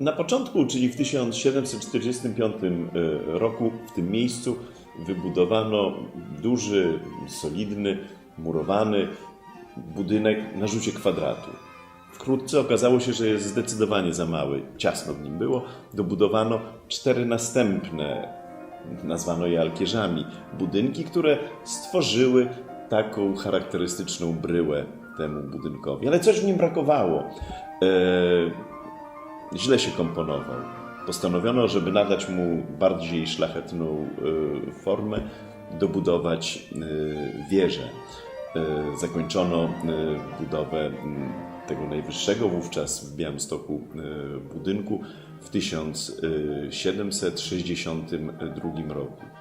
Na początku, czyli w 1745 e, roku, w tym miejscu wybudowano duży, solidny, murowany budynek na rzucie kwadratu. Wkrótce okazało się, że jest zdecydowanie za mały, ciasno w nim było. Dobudowano cztery następne, nazwano je alkierzami, budynki, które stworzyły taką charakterystyczną bryłę temu budynkowi. Ale coś w nim brakowało. E, źle się komponował. Postanowiono, żeby nadać mu bardziej szlachetną e, formę, dobudować e, wieżę. E, Zakończono budowę tego najwyższego wówczas w Białymstoku budynku w 1762 roku.